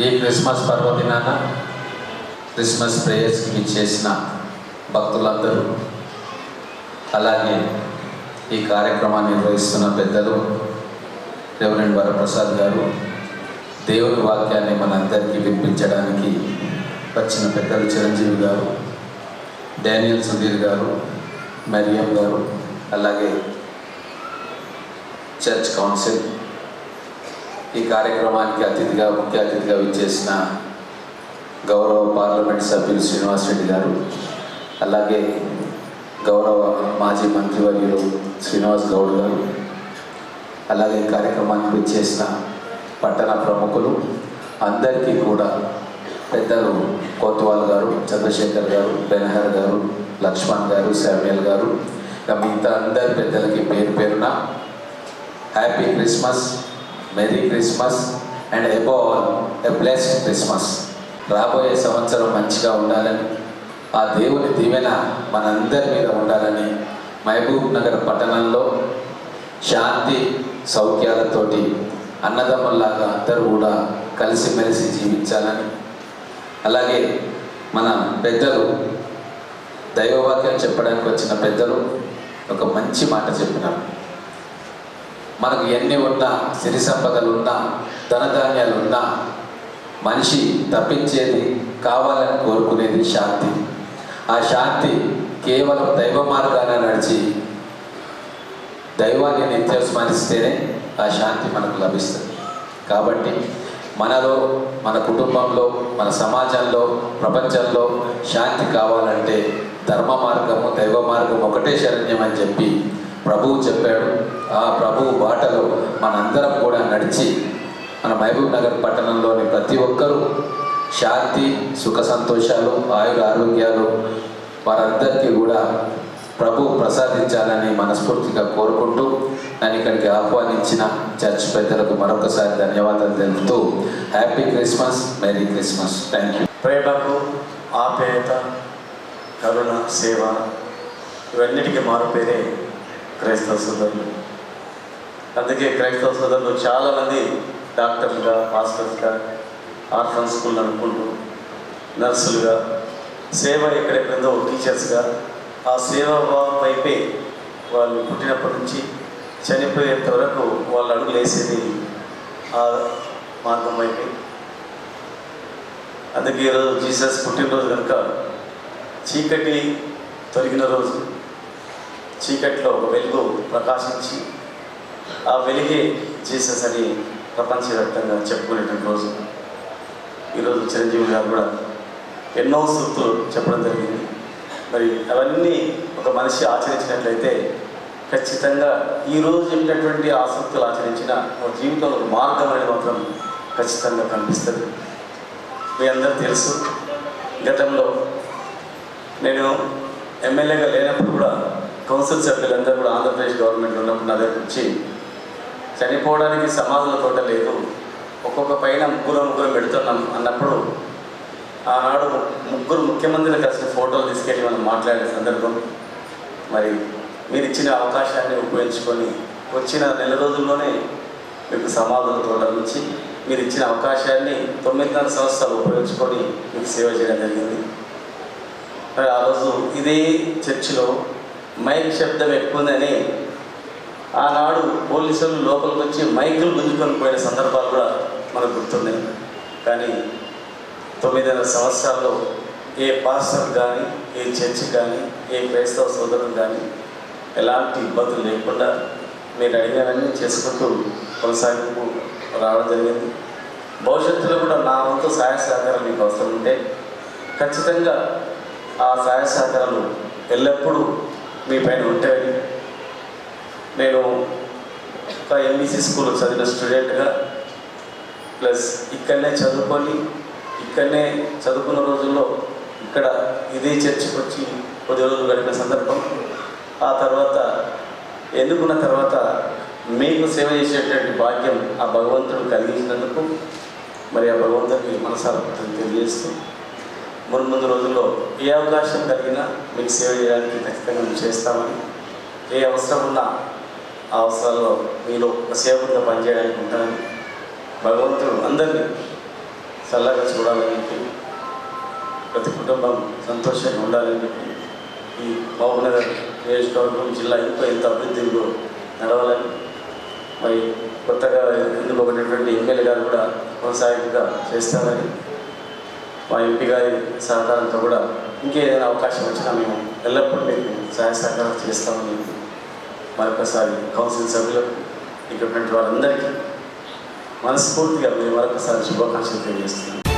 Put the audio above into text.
ఈ క్రిస్మస్ పర్వదినాన క్రిస్మస్ ప్రేయర్స్కి విచ్చేసిన భక్తులందరూ అలాగే ఈ కార్యక్రమాన్ని నిర్వహిస్తున్న పెద్దలు రెవరెండ్ వరప్రసాద్ గారు దేవుని వాక్యాన్ని మనందరికీ వినిపించడానికి వచ్చిన పెద్దలు చిరంజీవి గారు డానియల్ సుధీర్ గారు మరియం గారు అలాగే చర్చ్ కౌన్సిల్ ఈ కార్యక్రమానికి అతిథిగా ముఖ్య అతిథిగా విచ్చేసిన గౌరవ పార్లమెంట్ సభ్యులు శ్రీనివాస్ రెడ్డి గారు అలాగే గౌరవ మాజీ మంత్రివర్యులు శ్రీనివాస్ గౌడ్ గారు అలాగే ఈ కార్యక్రమానికి విచ్చేసిన పట్టణ ప్రముఖులు అందరికీ కూడా పెద్దలు కోత్వాల్ గారు చంద్రశేఖర్ గారు బెనహర్ గారు లక్ష్మణ్ గారు శామ్యుల్ గారు ఇక మిగతా అందరి పెద్దలకి పేరు పేరున happy Christmas. Merry Christmas and above all a blessed Christmas రాబోయే సంవత్సరం మంచిగా ఉండాలని ఆ దేవుని దీవెన మనందరి మీద ఉండాలని మహబూబ్ నగర్ పట్టణంలో శాంతి సౌఖ్యాలతోటి అన్నదమ్ముల్లాగా అందరూ కూడా కలిసిమెలిసి జీవించాలని అలాగే మన పెద్దలు దైవవాక్యం చెప్పడానికి వచ్చిన పెద్దలు ఒక మంచి మాట చెప్పినారు. మనకు ఎన్ని ఉన్నా సిరి సంపదలు ఉన్నా ధనధాన్యాలు ఉన్నా మనిషి తప్పించేది కావాలని కోరుకునేది శాంతి. ఆ శాంతి కేవలం దైవ మార్గాన నడిచి దైవాన్ని నిత్యం స్మరిస్తేనే ఆ శాంతి మనకు లభిస్తుంది. కాబట్టి మనలో మన కుటుంబంలో మన సమాజంలో ప్రపంచంలో శాంతి కావాలంటే ధర్మ మార్గము దైవ మార్గం ఒకటే శరణ్యం అని చెప్పి ప్రభువు చెప్పాడు ఆ ప్రభువు బాటలో మనందరం కూడా నడిచి మన మహబూబ్ నగర్ పట్టణంలోని ప్రతి ఒక్కరూ శాంతి సుఖ సంతోషాలు ఆయుర ఆరోగ్యాలు వారందరికీ కూడా ప్రభు ప్రసాదించాలని మనస్ఫూర్తిగా కోరుకుంటూ నన్ను ఇక్కడికి ఆహ్వానించిన చర్చ్ పెద్దలకు మరొకసారి ధన్యవాదాలు తెలుపుతూ happy Christmas merry Christmas. Thank you. ప్రేమకు ఆప్యాయత కరుణ సేవ ఇవన్నిటికీ మారుపేరే క్రైస్తవ సోదరులు. అందుకే క్రైస్తవ సోదరులు చాలామంది డాక్టర్లుగా మాస్టర్స్గా ఆర్ఫన్ స్కూల్ అనుకుంటూ నర్సులుగా సేవ ఎక్కడెక్కడో టీచర్స్గా ఆ సేవ వైపే వాళ్ళు పుట్టినప్పటి నుంచి చనిపోయేంత వరకు వాళ్ళు అడుగులేసేది ఆ మార్గం వైపే. అందుకే ఈరోజు జీసస్ పుట్టినరోజు కనుక చీకటి తొలగిన రోజు. చీకట్లో ఒక వెలుగు ప్రకాశించి ఆ వెలిగే జీసస్ అని ప్రపంచవ్యాప్తంగా చెప్పుకునేటువంటి రోజు. ఈరోజు చిరంజీవి గారు కూడా ఎన్నో సూక్తులు చెప్పడం జరిగింది. మరి అవన్నీ ఒక మనిషి ఆచరించినట్లయితే ఖచ్చితంగా ఈరోజు చెప్పినటువంటి ఆ సూక్తులు ఆచరించిన ఒక జీవితంలో ఒక మార్గం అనేది మాత్రం ఖచ్చితంగా కనిపిస్తుంది. మీ అందరూ తెలుసు గతంలో నేను ఎమ్మెల్యేగా లేనప్పుడు కూడా కౌన్సిల్ సభ్యులందరూ కూడా ఆంధ్రప్రదేశ్ గవర్నమెంట్ ఉన్నప్పుడు నా దగ్గర వచ్చి చనిపోవడానికి సమాధుల తోట లేదు. ఒక్కొక్క పైన ముగ్గురు ముగ్గురు పెడుతున్నాం అన్నప్పుడు ఆనాడు ముగ్గురు ముఖ్యమంత్రులు కలిసిన ఫోటోలు తీసుకెళ్ళి మనం మాట్లాడే సందర్భం. మరి మీరు ఇచ్చిన అవకాశాన్ని ఉపయోగించుకొని వచ్చిన నెల రోజుల్లోనే మీకు సమాధుల తోట నుంచి మీరు ఇచ్చిన అవకాశాన్ని తొమ్మిదిన్నర సంవత్సరాలు ఉపయోగించుకొని మీకు సేవ చేయడం జరిగింది. మరి ఆ రోజు ఇదే చర్చిలో మైక్ శబ్దం ఎక్కువ ఉందని ఆనాడు పోలీసులు లోపలికి వచ్చి మైకులు గుంజుకొని పోయిన సందర్భాలు కూడా మనకు గుర్తున్నాయి. కానీ తొమ్మిదిన్నర సంవత్సరాల్లో ఏ పాస్టర్ కానీ ఏ చర్చ్ కానీ ఏ క్రైస్తవ సోదరులు కానీ ఎలాంటి ఇబ్బందులు లేకుండా మీరు అడిగినవన్నీ చేసుకుంటూ కొనసాగింపు రావడం జరిగింది. భవిష్యత్తులో కూడా నా వంతు సహాయ సహకారం మీకు అవసరం ఉంటే ఖచ్చితంగా ఆ సహాయ సహకారాలు ఎల్లప్పుడూ మీ పైన ఉంటాయని నేను ఒక ఎంబీసీ స్కూల్లో చదివిన స్టూడెంట్గా ప్లస్ ఇక్కడనే చదువుకొని ఇక్కడనే చదువుకున్న రోజుల్లో ఇక్కడ ఇదే చర్చికి వచ్చి కొద్ది రోజులు గడిపిన సందర్భం. ఆ తర్వాత ఎన్నుకున్న తర్వాత మీకు సేవ చేసేటువంటి భాగ్యం ఆ భగవంతుడు కలిగించినందుకు మరి ఆ భగవంతుడికి మనసారా తెలియజేస్తూ ముందు ముందు రోజుల్లో ఏ అవకాశం కలిగినా మీకు సేవ చేయడానికి ఖచ్చితంగా మేము చేస్తామని ఏ అవసరం ఉన్నా ఆ అవసరాల్లో మీలో ఒక సేవకుడిగా పనిచేయడానికి ఉంటానని భగవంతుడు అందరినీ చల్లగా చూడాలని చెప్పి ప్రతి కుటుంబం సంతోషంగా ఉండాలని చెప్పి ఈ మహబూబ్నగర్ నియోజకవర్గం జిల్లా ఇంకా ఎంత అభివృద్ధిలో నడవాలని మరి కొత్తగా ఎన్నుకోబడినటువంటి ఎమ్మెల్యే గారు కూడా కొనసాగింపుగా చేస్తారని మా ఎంపీ గారి సహకారంతో కూడా ఇంకేదైనా అవకాశం వచ్చినా మేము ఎల్లప్పుడూ మీకు సహాయ సహకారం చేస్తామని మరొకసారి కౌన్సిల్ సభ్యులకు ఇక్కడ వారందరికీ మనస్ఫూర్తిగా మీరు మరొకసారి శుభాకాంక్షలు తెలియజేస్తున్నాను